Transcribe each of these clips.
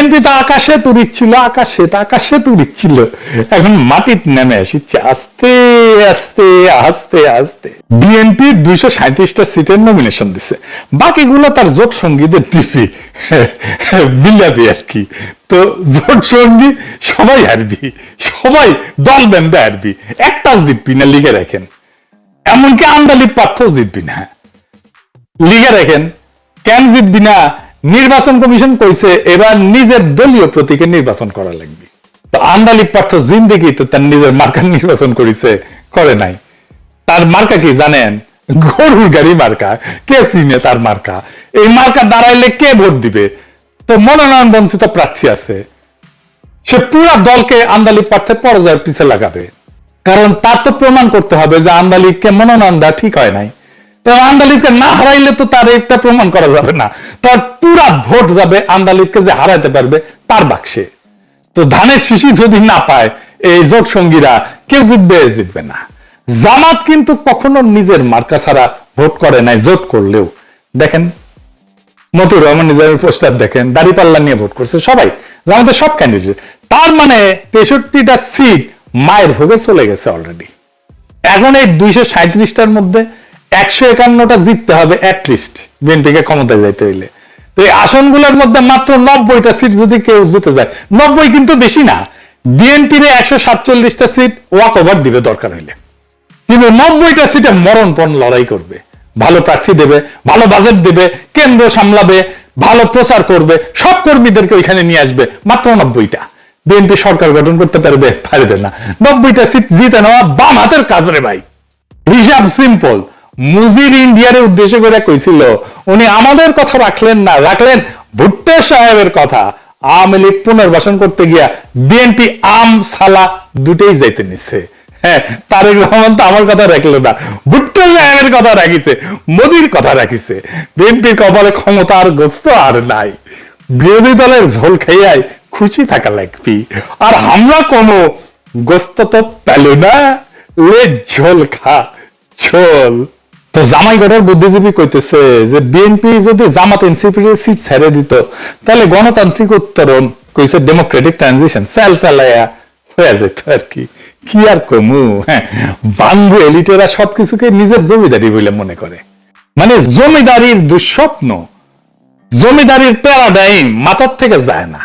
BNP তো আকাশে তুরিচ্ছিল আকাশে তো আকাশে তুরিচ্ছিল এখন মাটিতে নেমে আসিচ্ছে আস্তে আস্তে আস্তে আস্তে। বিএনপি দুইশো সাঁত্রিশটা সিটের নমিনেশন দিছে। বাকিগুলো তার জোট সঙ্গীদের দিবি বিলাবি আর কি। তো জোট সঙ্গী সবাই হারবি, সবাই দল বেঁধে হারবি। একটা জিতবি না, লিখে রাখেন। এমনকি আন্দালি পার্থ জিতবি না। লিখে রাখেন, কেন জিতবি না? নির্বাচন কমিশন কইছে, এবার নিজের দলীয় প্রতীকে নির্বাচন করা লাগবে। তো আন্দালি পার্থ জিন্দিগি তো তার নিজের মার্কা নির্বাচন করেছে, করে নাই। তার মার্কা কি জানেন? গরুর গাড়ি মার্কা, কে চিনে তার মার্কা? এই মার্কা দাঁড়াইলে কে ভোট দিবে? তো মনোনয়ন বঞ্চিত প্রার্থী আছে। সে পুরা দলকে আন্দালি প্রার্থের পরাজয়ের পিছে লাগাবে। কারণ তার তো প্রমাণ করতে হবে যে আন্দালিককে মনোনয়ন দেওয়া ঠিক হয় নাই। তো আন্দালিককে না হারাইলে তো তার একটা প্রমাণ করা যাবে না। তার ভোট যাবে আন্দালিককে যে হারাইতে পারবে, তার বাক্সে। তো ধানের শিশি যদি না পায়, এই জোট সঙ্গীরা কেউ জিতবে জিতবে না। জামাত কিন্তু কখনো নিজের মার্কা ছাড়া ভোট করে নাই, জোট করলেও। দেখেন, মতুর রহমান নিজামের পোস্টার দেখেন দাড়িপাল্লা নিয়ে ভোট করছে সবাই, জামাতের সব ক্যান্ডিডেট তার মানে তেষট্টিটা সিট মায়ের ভোগে চলে গেছে অলরেডি এখন এই দুইশো সাঁত্রিশটার মধ্যে একশো একান্নটা জিততে হবে অ্যাটলিস্ট বিএনপিকে ক্ষমতায় যাইতে হইলে। তো এই আসনগুলোর মধ্যে মাত্র নব্বইটা সিট যদি কেউ জিতে যায়, নব্বই কিন্তু বেশি না, বিএনপির একশো সাতচল্লিশটা সিট ওয়াক ওভার দিবে দরকার হইলে। কিন্তু নব্বইটা সিটে মরণপণ লড়াই করবে, ভালো প্রার্থী দেবে, ভালো বাজেট দেবে, কেন্দ্র সামলাবে, ভালো প্রচার করবে, সব কর্মীদেরকে ওইখানে নিয়ে আসবে, মাত্র নব্বইটা। বিএনপি সরকার গঠন করতে পারবে পারবে না। নব্বইটা সিট জিতে নেওয়া বাম হাতের কাজ রে ভাই। হিসাব সিম্পল মুজির ইন্ডিয়ার উদ্দেশ্য করে কইছিল, উনি আমাদের কথা রাখলেন না, রাখলেন ভুট্টো সাহেবের কথা। আওয়ামী লীগ পুনর্বাসন করতে গিয়া বিএনপি আম, সালা দুটেই যাইতে নিচ্ছে হ্যাঁ তারেক রহমান তো আমার কথা রাখল না, ভুট্টো সাহেবের কথা রাখিছে, মোদির কথা রাখিছে। বিএনপির কপালে ক্ষমতা আর গোস্ত আর নাই। বিরোধী দলের ঝোল খাইয়াই খুশি থাকা লাগবি। আর আমরা কোনো গোস্ত তো পেল না, লে ঝোল খা, ঝোল। তো জামাই গড়ের বুদ্ধিজীবী কইতেছে যে বিএনপি যদি জামাত এনসিপি সিট ছেড়ে দিত, তাহলে গণতান্ত্রিক উত্তরণ কইছে ডেমোক্রেটিক ট্রানজিশন স্যাল স্যালাইয়া হয়ে যেত আর কি। কি আর কমু হ্যাঁ বাঙ্গু এলিটেরা সবকিছুকে নিজের জমিদারি বলে মনে করে। মানে জমিদারির দুঃস্বপ্ন, জমিদারির প্যারাডাইম মাথার থেকে যায় না।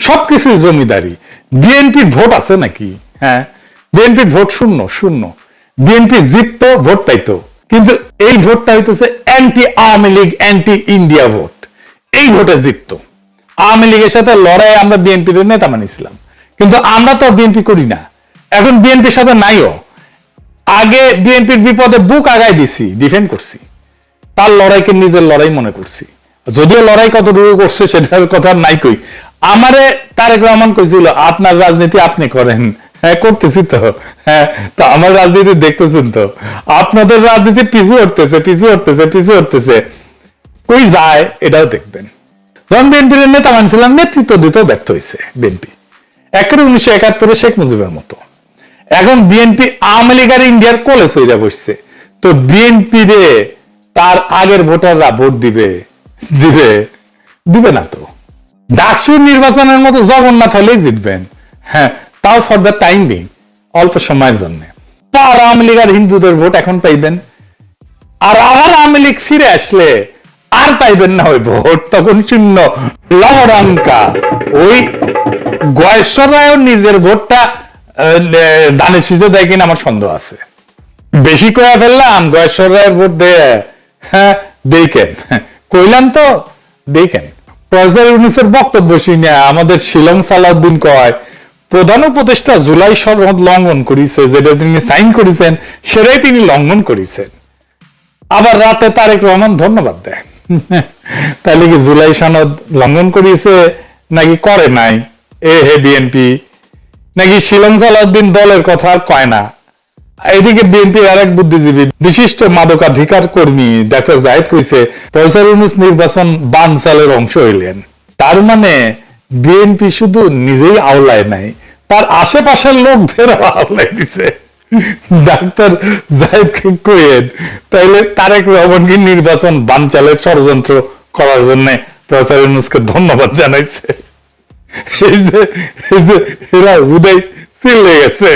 সবকিছুই জমিদারি। বিএনপি ভোট আছে নাকি? হ্যাঁ বিএনপি ভোট শূন্য শূন্য। বিএনপি জিততো, ভোট পাইতো। কিন্তু এই ভোটটা হইতেছে anti Awami League anti India vote. এই ভোটে জিততো। আওয়ামী লীগের সাথে লড়াই আমরা বিএনপির নেতা মানিছিলাম কিন্তু আমরা তো বিএনপি করি না। এখন বিএনপির সাথে নাইও। আগে বিএনপির বিপদে বুক আগায় দিছি ডিফেন্ড করছি। তার লড়াইকে নিজের লড়াই মনে করছি। যদিও লড়াই কতটুকু করছে, সেটার কথা নাই কই। আমারে তারেক রহমান কইছিল, আপনার রাজনীতি আপনি করেন। হ্যাঁ করতেছি তো। হ্যাঁ তো আমার রাজনীতি দেখতেছেন তো। আপনাদের রাজনীতি পিছু উঠতেছে পিছু উঠতেছে পিছু উঠতেছে কই যায়, এটাও দেখবেন। যখন বিএনপির নেতা মানছিলাম, নেতৃত্ব দিতেও ব্যর্থ হয়েছে বিএনপি। উনিশশো একাত্তরে শেখ মুজিবের মতো। এখন বিএনপি আওয়ামী আর ইন্ডিয়ার কোলে সইরা বসছে। তো বিএনপি রে, তার আগের ভোটাররা ভোট দিবে দিবে দিবে না তো। ডাকসু নির্বাচনের মতো জগন্নাথ হলেই জিতবেন। হ্যাঁ তাও ফর দ্য টাইম বিং অল্প সময়ের জন্য। পার আওয়ামী লীগ আর হিন্দুদের ভোট এখন পাইবেন? আর আবার আওয়ামী লীগ ফিরে আসলে আর পাইবেন না ওই ভোট, তখন শূন্য। লবরঙ্কা ওই গয়েশ্বর রায় নিজের ভোটটা দানে সিজে দেয় কিনা আমার সন্দেহ আছে। বেশি কয়া ফেললাম, গয়েশ্বর রায়ের ভোট দিয়ে হ্যাঁ দেখেন কইলাম তো দেখেন প্রজার ইউনিসের বক্তব্য শুনে আমাদের শিলং সালাউদ্দিন কয় প্রধান উপদেষ্টা জুলাই সনদ লঙ্ঘন করেছে যেটা তিনি সাইন করেছেন, সেটাই তিনি লঙ্ঘন করেছেন। আবার রাতে তারেক রহমান ধন্যবাদ দেয় তাহলে কি জুলাই সনদ লঙ্ঘন করিয়েছে নাকি করে নাই? এ হে বিএনপি নাকি শিলং সালাউদ্দিন দলের কথা আর কয় না? এদিকে বিএনপির আরেক বুদ্ধিজীবী বিশিষ্ট মাদকাধিকার কর্মী ডাক্তার জাহিদ কইছে পয়সার নির্বাচন বানচালের অংশ হইলেন। তার মানে বিএনপি শুধু নিজেই আওলায় নাই, তার আশেপাশের লোকদের আওলায় দিছে। ডাক্তার তাইলে তারেক রহমানকে নির্বাচন বানচালের ষড়যন্ত্র করার জন্য প্রফেসর ইউনুসকে ধন্যবাদ জানাইছে। এই যে এই যে, এরা হুদাই চিল্লে গেছে।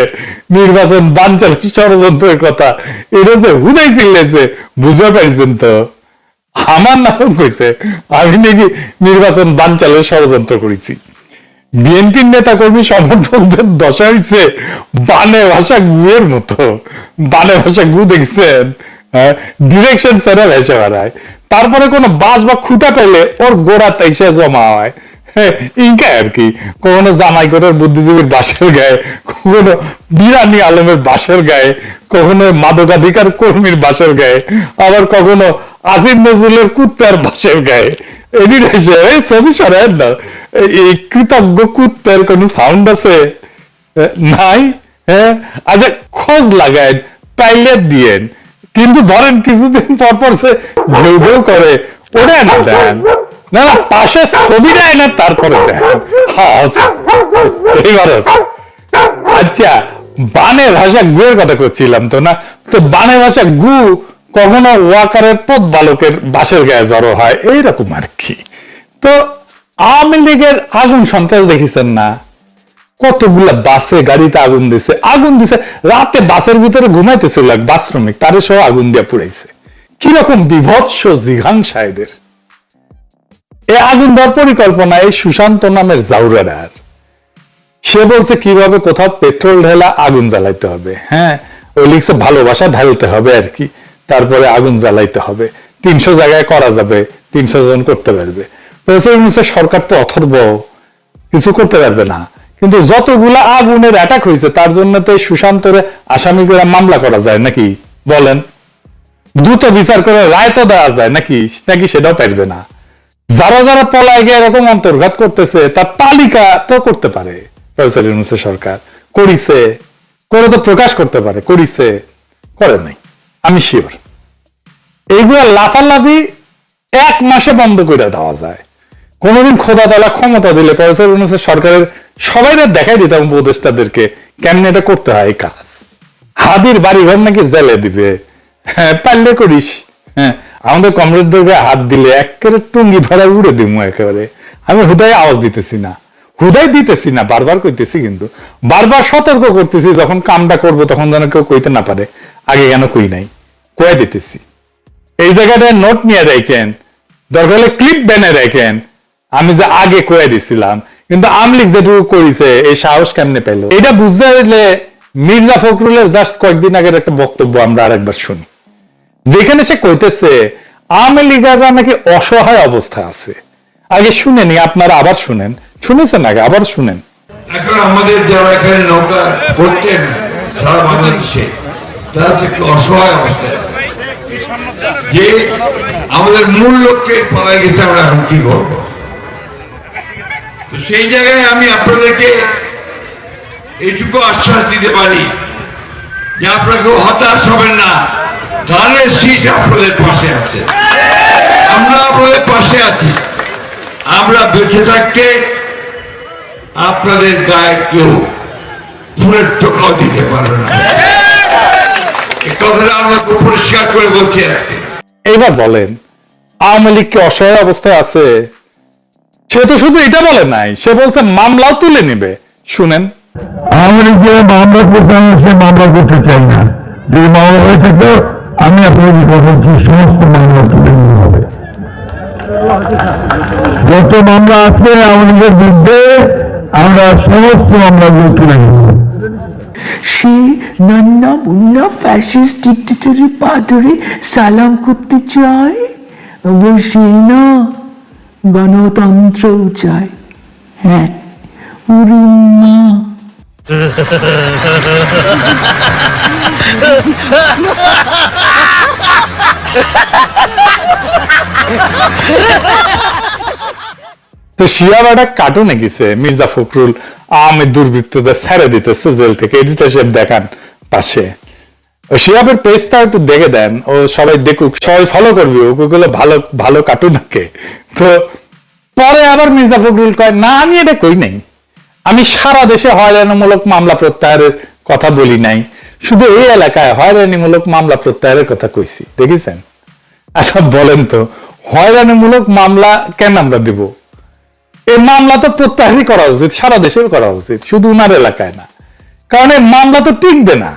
নির্বাচন বানচালের ষড়যন্ত্রের কথা এটা যে হুদাই চিল্লেছে বুঝতে পারছেন তো। আমার নাম কইছে আমি নাকি নির্বাচন বানচালের ষড়যন্ত্র করেছি। বিএনপির নেতা কর্মী সমর্থকদের দশা হয়েছে বানে ভাষা গুয়ের মতো। বানে ভাষা গু দেখছেন ডিরেকশন ছাড়া ভেসে বেড়ায়। তারপরে কোনো বাস বা খুঁটা পেলে ওর গোড়া তাইসে জমা হ্যাঁ, আর কি। বুদ্ধিজীবীর গায়ে, কখনো বিরানি আলমের গায়ে, কখনো মাদকাধিকার কর্মীর বাসের গায়ে, আবার কখনো আসিফ নজরুলের কুত্তার বাসের গায়ে। এদিন এসে, এই ছবি সরাই না। এই কৃতজ্ঞ কুত্তার কোন সাউন্ড আছে? নাই? হ্যাঁ আচ্ছা খোঁজ লাগায় পাইলে দিয়েন। কিন্তু ধরেন কিছুদিন পর পর সে ঘেউ ঘেউ করে ওটা না দেন। না না, পাশে ছবি দেয় না, তারপরে আচ্ছা বানে ভাষা কথা করছিলাম তো না? তো বানে ভাষা গু কখনো ওয়াকারের পথ বালকের বাসের গায়ে জড়ো হয়? এইরকম আর কি। তো আওয়ামী লীগের আগুন সন্ত্রাস দেখেছেন না? কতগুলা বাসে, গাড়িতে আগুন দিছে। আগুন দিছে। রাতে বাসের ভিতরে ঘুমাইতেছিল এক বাস শ্রমিক, তারে সহ আগুন দিয়ে পুড়াইছে। কীরকম বিভৎস জিঘাংসা এদের। এই আগুন দেওয়ার পরিকল্পনা, এই সুশান্ত নামের জাউরার। সে বলছে, কীভাবে কোথাও পেট্রোল ঢেলা আগুন জ্বালাইতে হবে? হ্যাঁ ওই লিখছে, ভালোবাসা ঢালতে হবে আর কি। তারপরে আগুন জ্বালাইতে হবে। তিনশো জায়গায় করা যাবে, তিনশো জন করতে পারবে। সরকার তো অথর্ব, কিছু করতে পারবে না। কিন্তু যতগুলা আগুনের অ্যাটাক হয়েছে, তার জন্য তো সুশান্তরে আসামি করে মামলা করা যায় নাকি? বলেন। দ্রুত বিচার করে রায় তো দেওয়া যায় নাকি? নাকি সেটাও পারবে না? যারা যারা পলায় গিয়ে এরকম অন্তর্ঘাত করতেছে, তার তালিকা তো করতে পারে। সরকার। করিছে। করে তো প্রকাশ করতে পারে। করিছে। করে নাই। আমি শিওর এইগুলো লাফালাফি এক মাসে বন্ধ করে দেওয়া যায়। কোনোদিন খোদা তালা ক্ষমতা দিলে প্রফেসর ইউনুসের সরকারের সবাই দেখাই দিতাম উপদেষ্টাদেরকে কেমন এটা করতে হয় কাজ। হাদির বাড়ি ঘর নাকি জেলে দিবে। হ্যাঁ পারলে করিস। হ্যাঁ আমাদের কমরেডদেরকে হাত দিলে একেবারে টুঙ্গি ভরা উড়ে দিমু একেবারে। আমি হুদায় আওয়াজ দিতেছি না। হুদাই দিতেছি না, বারবার কইতেছি কিন্তু। বারবার সতর্ক করতেছি, যখন কামটা করব তখন যেন কেউ কইতে না পারে। আগে কেন কই নাই? কয়ে দিতেছি। এই জায়গাটায় নোট নিয়ে রাখেন দরকার হলে ক্লিপ বেনে রাখেন আমি যে আগে কয়ে দিছিলাম, কিন্তু আমলিক যেটুকু করেছে এই সাহস কেমনে পেল? এটা বুঝতে পারলে মির্জা ফখরুলের জাস্ট কয়েকদিন আগের একটা বক্তব্য আমরা আরেকবার শুনি। যেখানে সে কইতেছে, আওয়ামী লীগাররা নাকি অসহায় অবস্থা আছে। আগে শুনেনি আপনারা আবার শুনেন। শুনেছেন আগে, আবার শুনেন। এখন আমাদের যারা এখানে নৌকা করতেন সারা বাংলাদেশে, তারা তো একটু অসহায় অবস্থায় আছে। যে আমাদের মূল লক্ষ্যে পালাই গেছে, আমরা এখন কি করব? সেই জায়গায় আমি আপনাদেরকে এইটুকু আশ্বাস দিতে পারি যে আপনারা কেউ হতাশ হবেন না। ধানের শীত আপনাদের পাশে আছে। আমরা আপনাদের পাশে আছি। আমরা বেঁচে থাকতে আপনাদের গায়ে কেউ ফুলের টোকাও দিতে পারবে না। কথাটা আমরা খুব পরিষ্কার করে বলছি আজকে। এইবার বলেন আওয়ামী লীগ কি অসহায় অবস্থায় আছে? সে তো শুধু এটা বলে নাই সে বলছে মামলাও তুলে নেবে। শুনেন। আওয়ামী লীগ যে মামলা করতে সে মামলা করতে চাই না। যদি মামলা হয়ে থাকে আমি আপনাদের কথা বলছি সমস্ত মামলা তুলে নিতে হবে। যত মামলা আছে লীগের বিরুদ্ধে আমরা সমস্ত মামলাগুলো তুলে নেব। সে নান্না মুন্না ফ্যাসিস্ট ডিক্টেটরের পা ধরে সালাম করতে চায়? সে না গণতন্ত্র চায়। হ্যাঁ ওরে মা। তো কার্টুনে গেছে, মির্জা ফখরুল আওয়ামী দুর্বৃত্তদের ছেড়ে দিতেছে জেল থেকে। দেখান পাশে। শিয়াবের পেজটা একটু দেখে দেন, ও সবাই দেখুক, সবাই ফলো করবে ওগুলো ভালো ভালো কার্টুন আঁকে তো পরে আবার মির্জা ফখরুল কয়, না, আমি এটা কই নাই। আমি সারা দেশে হয়রানিমূলক মামলা প্রত্যাহারের কথা বলি নাই। শুধু এই এলাকায় হয়রানিমূলক মামলা প্রত্যাহারের কথা কইছি, দেখেছেন? আচ্ছা বলেন তো, হয়রানিমূলক মামলা কেন আমরা দিব? এই মামলা তো প্রত্যাহারই করা উচিত, সারা দেশের করা উচিত, শুধু উনার এলাকায় না। কারণ এই মামলা তো টিকবে না।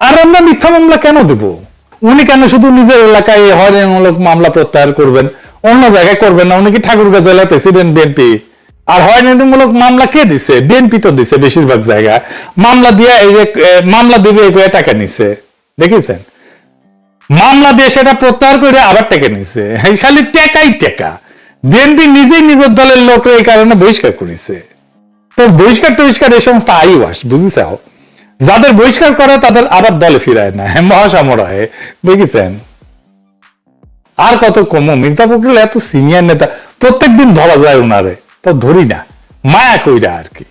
আর আমরা মিথ্যা মামলা কেন দেব? উনি কেন শুধু নিজের এলাকায় হয়রানিমূলক মামলা প্রত্যাহার করবেন? অন্য জায়গায় করবেন না, উনি কি ঠাকুরগাঁ জেলার প্রেসিডেন্ট, বিএনপি? আর হয়রানিমূলক মামলা কে দিছে? বিএনপি তো দিছে বেশিরভাগ জায়গায়। মামলা দিয়ে এই যে মামলা দিবে টাকা নিছে। দেখেছেন? মামলা দিয়ে সেটা প্রত্যাহার করে আবার টেকে নিছে। এই খালি টেকাই টেকা। বিএনপি নিজেই নিজের দলের লোকরা এই কারণে বহিষ্কার করেছে। তো বহিষ্কার টহিষ্কার এই সমস্ত আইওয়াস বুঝেছ? যাদের বহিষ্কার করে তাদের আবার দলে ফিরায় না মহাসামরায় দেখেছেন? আর কত কম? মির্জা ফখরুল এত সিনিয়র নেতা, প্রত্যেকদিন ধরা যায় ওনারে তো ধরি না, মায়া কইরা আর কি।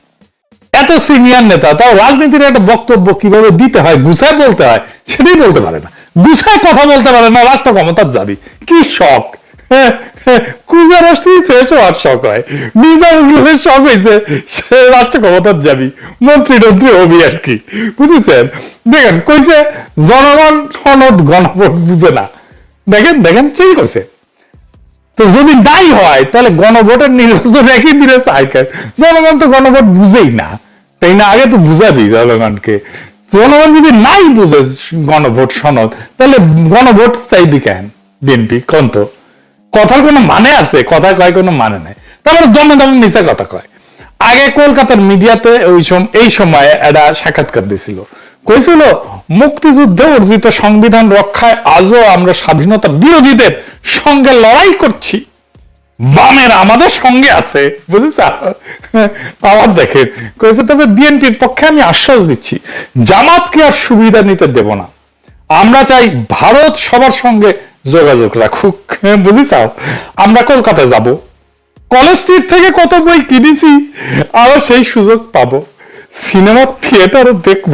এত সিনিয়র নেতা, তাও রাজনীতির একটা বক্তব্য কীভাবে দিতে হয়, গুছায় বলতে হয়, সেটাই বলতে পারে না। গুছায় কথা বলতে পারে না রাষ্ট্র ক্ষমতার যাবি কি শখ? শেষ হওয়ার শখ হয়। মির্জা ফখরুলের শখ হয়েছে, সে রাষ্ট্র ক্ষমতার যাবি মন্ত্রী টন্ত্রী হবি আর কি। বুঝেছেন? দেখেন, কইছে, জনগণ সনদ গণভোট বুঝে না। দেখেন দেখেন সেই করছে তো যদি নাই হয়, তাহলে গণভোটের নির্বাচন একই দিনে চাই কেন? জনগণ তো গণভোট বুঝেই না। তাই না, আগে তো বুঝাবি জনগণকে। জনগণ যদি নাই বুঝে গণভোট সনদ, তাহলে গণভোট চাইবি কেন? বিএনপি, কোন তো? কথার কোনো মানে আছে? কথা কয় কোনো মানে নাই। তারপরে দমে দমে মিশা কথা কয়। আগে কলকাতার মিডিয়াতে ওই এই সময়ে একটা সাক্ষাৎকার দিছিল। কইছিল, মুক্তিযুদ্ধে অর্জিত সংবিধান রক্ষায় আজও আমরা স্বাধীনতা বিরোধীদের সঙ্গে লড়াই করছি। বামের আমাদের সঙ্গে আছে। বুঝেছ? আবার দেখেন কয়েছে তবে বিএনপির পক্ষে আমি আশ্বাস দিচ্ছি, জামাতকে আর সুবিধা নিতে দেব না। আমরা চাই ভারত সবার সঙ্গে যোগাযোগ রাখুক। বুঝেছ? আমরা কলকাতা যাব। কলেজ স্ট্রিট থেকে কত বই কিনেছি আবার সেই সুযোগ পাবো। সিনেমা থিয়েটারে দেখব।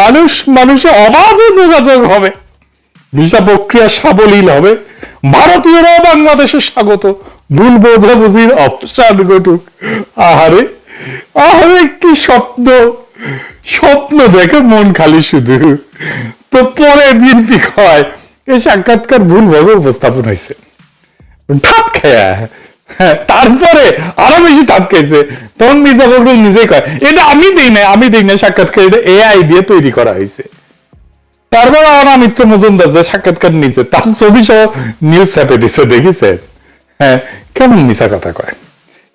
মানুষ মানুষে অবাধে যোগাযোগ হবে। ভিসা প্রক্রিয়া সাবলীল হবে। ভারতীয়রাও বাংলাদেশে স্বাগত। ভুল বোঝাবুঝির অপসান ঘটুক। আহারে আহারে কি স্বপ্ন? স্বপ্ন দেখে মন খালি শুধু। তো পরে বিএনপি হয়? এই সাক্ষাৎকার ভুলভাবে উপস্থাপন হয়েছে। ঠাপ খেয়া। তারপরে আরও বেশি তখন মির্জা ফখরুল নিজেই কয়, এটা আমি দিই না আমি দিই না সাক্ষাৎকার এটা এআই দিয়ে তৈরি করা হয়েছে। তারপর মজুমদার যে সাক্ষাৎকার তার ছবি সহ নিউজ ছাপে হ্যাঁ কেমন মিশা কথা কয়?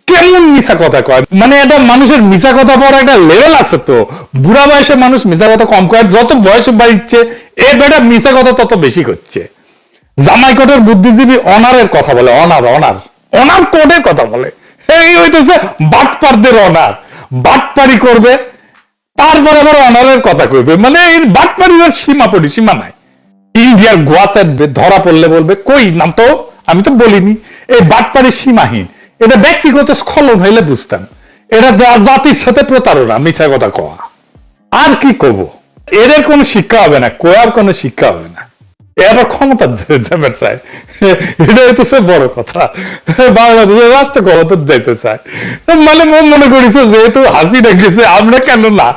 কেমন মিশা কথা কয়? মানে এটা মানুষের মিশা কথা পড়ার একটা লেভেল আছে তো। বুড়া বয়সে মানুষ মিশা কথা কম কয় যত বয়স বাড়িচ্ছে, এ বেটা মিশা কথা তত বেশি করছে। জামাই কোটের বুদ্ধিজীবী অনারের কথা বলে, অনার অনার। অনার কোডের কথা বলে। এই হইতেছে বাটপারদের অনার বাটপারি করবে, তারপরে আবার অনারের কথা কইবে। মানে এই বাটপারির সীমা পড়ি সীমা নাই। ইন্ডিয়ার গোয়াসের ধরা পড়লে বলবে, কই, নাম তো, আমি তো বলিনি। এই বাটপারি সীমাহীন। এটা ব্যক্তিগত স্খলন হইলে বুঝতাম। এটা জাতির সাথে প্রতারণা মিছা কথা কওয়া। আর কি কব? এদের কোনো শিক্ষা হবে না, কোয়ার কোনো শিক্ষা হবে না। এ ক্ষমতা যাবে চায়। এটা হইতেছে বড় কথা। বাংলাদেশের রাষ্ট্র ক্ষমতা যাইতে চায়। মানে মন মনে করেছে যেহেতু হাসিনা গেছে, আমরা কেন না?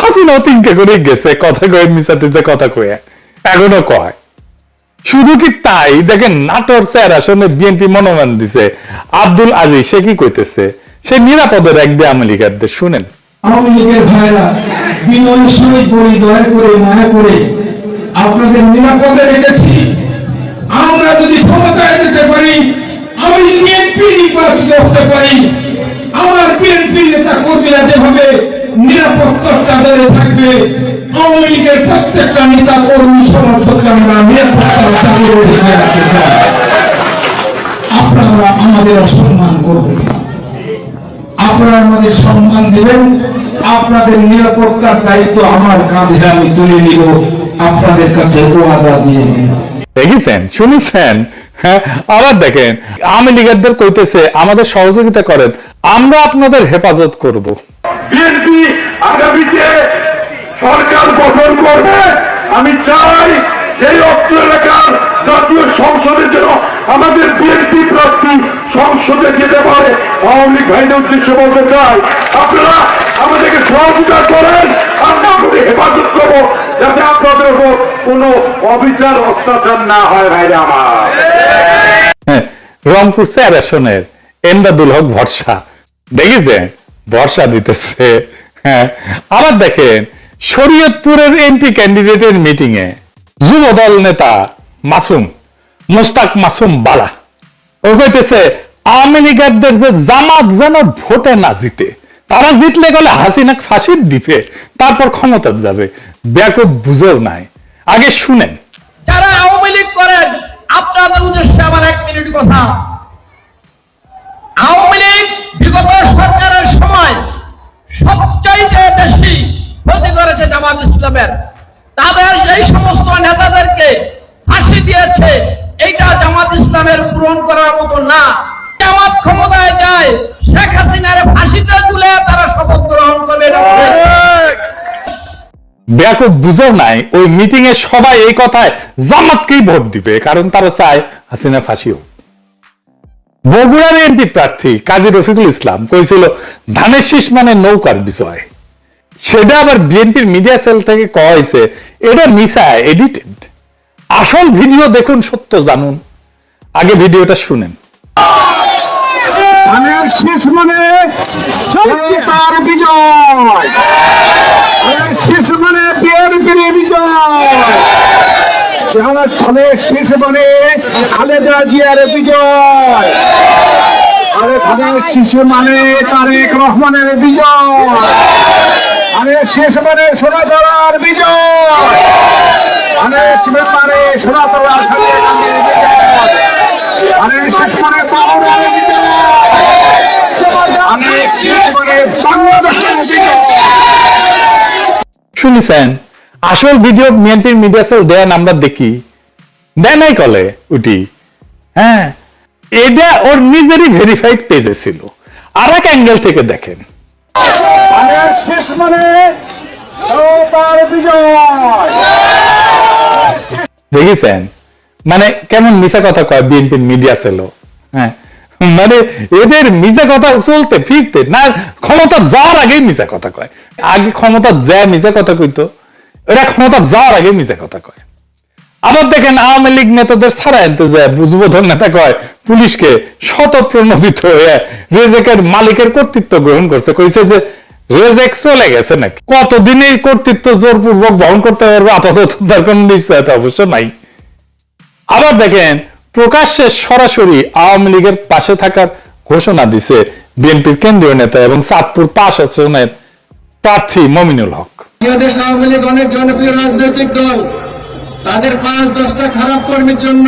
হাসিনাও তিনকে করে গেছে, কথা কয়ে মিশাতে যে কথা কয়ে। এখনও কয়। শুধু কি তাই? দেখেন, নাটোর স্যার আসলে বিএনপি মনোনয়ন দিছে। আব্দুল আজিজ, সে কি কইতেছে? সে নিরাপদে রাখবে আমেরিকারদের শুনেন। আওয়ামী লীগের ভাইরা বিনয়ের সহিত বলি, দয়া করে, মায়া করে আপনাদের নিরাপদে রেখেছি। আমরা যদি ক্ষমতায় যেতে পারি, আমি বিএনপি নির্বাচিত হতে পারি। আমার বিএনপি নেতা কর্মীরা যেভাবে নিরাপত্তার চাদরে থাকবে, আওয়ামী লীগের প্রত্যেকটা নেতা কর্মী নিরাপত্তার রাখতে আপনারা আমাদের অসম্মান করবেন। আপনারা আমাদের সম্মান দেবেন। আপনাদের নিরাপত্তার দায়িত্ব আমার কাঁধে আমি তুলে নিব। আপনাদের কাছে ওয়াদা নিব দেখেছেন? শুনেছেন? হ্যাঁ আবার দেখেন। আওয়ামী লীগারদের কইতেছে আমাদের সহযোগিতা করেন আমরা আপনাদের হেফাজত করব। বিএনপি আগামীতে সরকার গঠন করবে। আমি চাই এই অত্র এলাকার জাতীয় সংসদের জন্য আমাদের বিএনপি প্রার্থী সংসদে যেতে পারে। আওয়ামী লীগ ভাইদের উদ্দেশ্যে বলতে চাই আপনারা আমাদেরকে সহযোগিতা করেন আমরা আপনাদের হেফাজত করব। যাতে আপনাদের উপর কোনো অফিসার অত্যাচার না হয় ভাইরা আমার। হ্যাঁ, রংপুর স্যার আসনের এমদাদুল হক ভরসা। দেখেছেন ভরসা দিতেছে। হ্যাঁ আবার দেখেন শরীয়তপুরের এমপি ক্যান্ডিডেটের মিটিং এ যুব দল নেতা মাসুম মোস্তাক মাসুম বালা। ও কইতেছে আওয়ামী লীগারদের যে জামাত যেন ভোটে না জিতে তারা জিতলে গেলে হাসিনা ফাঁসির দিবে তারপর ক্ষমতা যাবে। ব্যাকুব বুঝেও নাই। আগে শুনেন। যারা আওয়ামী লীগ করেন, আপনাদের উদ্দেশ্যে আমার এক মিনিট কথা। আওয়ামী লীগ বিগত সরকারের সময় সবচাইতে বেশি ক্ষতি করেছে জামাত ইসলামের। তাদের যেই সমস্ত নেতাদেরকে ফাঁসি দিয়েছে, এইটা জামাত ইসলামের পূরণ করার মতো না। জামাত ক্ষমতায় যায়, শেখ হাসিনার ফাঁসিতে তুলে তারা শপথ গ্রহণ করবে, এটা ব্যাকুব বুঝেও নাই ওই মিটিং এ সবাই এই কথায় জামাতকেই ভোট দিবে কারণ তারা চায় হাসিনা ফাঁসি হোক বগুড়ার এমপি প্রার্থী কাজী রফিকুল ইসলাম কইছিল ধানের শীষ মানে নৌকার বিষয় সেটা আবার বিএনপির মিডিয়া সেল থেকে কয়া হয়েছে এটা মিসা এডিটেড আসল ভিডিও দেখুন সত্য জানুন। আগে ভিডিওটা শুনেন। ধানের শীষ মানে তার বিজয়। শীষ মানে বিএনপির বিজয়। যারা ধানের শীষ মানে খালেদা জিয়ার বিজয়। আরে ধানের শীষ মানে তারেক রহমানের বিজয়। আরে শেষ মানে সোনাতলার বিজয়। আরে শীষ মানে সোনাতলার আরে শেষ মানে বাবুরের বিজয়। আরে শেষ মানে বাংলাদেশের বিজয়। শুনেছেন? আসল ভিডিও বিএনপির মিডিয়া সেল দেন আমরা দেখি। দেয় নাই কলে উটি হ্যাঁ? এটা ওর নিজেরই ভেরিফাইড পেজে ছিল। আর এক অ্যাঙ্গেল থেকে দেখেন। শেষ মানে দেখেছেন? মানে কেমন মিশা কথা কয় বিএনপির মিডিয়া সেল হ্যাঁ? মানে এদের মিশা কথা চলতে ফিরতে না ক্ষমতা যাওয়ার আগেই মিশা কথা কয়। আগে ক্ষমতা যায় মিশা কথা কইতো। এরা ক্ষমতা যাওয়ার আগে মিশা কথা কয়। আবার দেখেন আওয়ামী লীগ নেতাদের ছাড়া আনতে যায় যুবদল নেতা কয়, পুলিশকে শত প্রণোদিত হয়ে রেজেকের মালিকের কর্তৃত্ব গ্রহণ করছে। কইছে যে, রেজেক চলে গেছে নাকি? কতদিন এই কর্তৃত্ব জোরপূর্বক বহন করতে পারবে? আপাতত তার কোন নিশ্চয়তা অবশ্য নাই। আবার দেখেন, প্রকাশ্যে সরাসরি আওয়ামী লীগের পাশে থাকার ঘোষণা দিছে বিএনপির কেন্দ্রীয় নেতা এবং চাঁদপুর পাশ আসনের প্রার্থী মমিনুল হক। বাংলাদেশ আওয়ামী লীগ অনেক জনপ্রিয় রাজনৈতিক দল। তাদের পাঁচ দশটা খারাপ কর্মীর জন্য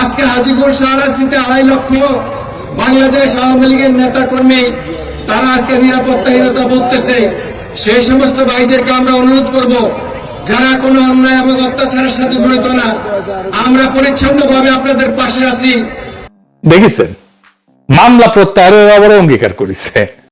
আজকে হাজিপুর শাহরাজনীতে আড়াই লক্ষ বাংলাদেশ আওয়ামী লীগের নেতা কর্মী তারা আজকে নিরাপত্তাহীনতা ভুগতেছে। সেই সমস্ত ভাইদেরকে আমরা অনুরোধ করব যারা কোনো অন্যায় এবং অত্যাচারের সাথে জড়িত না আমরা পরিচ্ছন্নভাবে আপনাদের পাশে আছি। দেখেছেন? মামলা প্রত্যাহারের আবার অঙ্গীকার করেছে।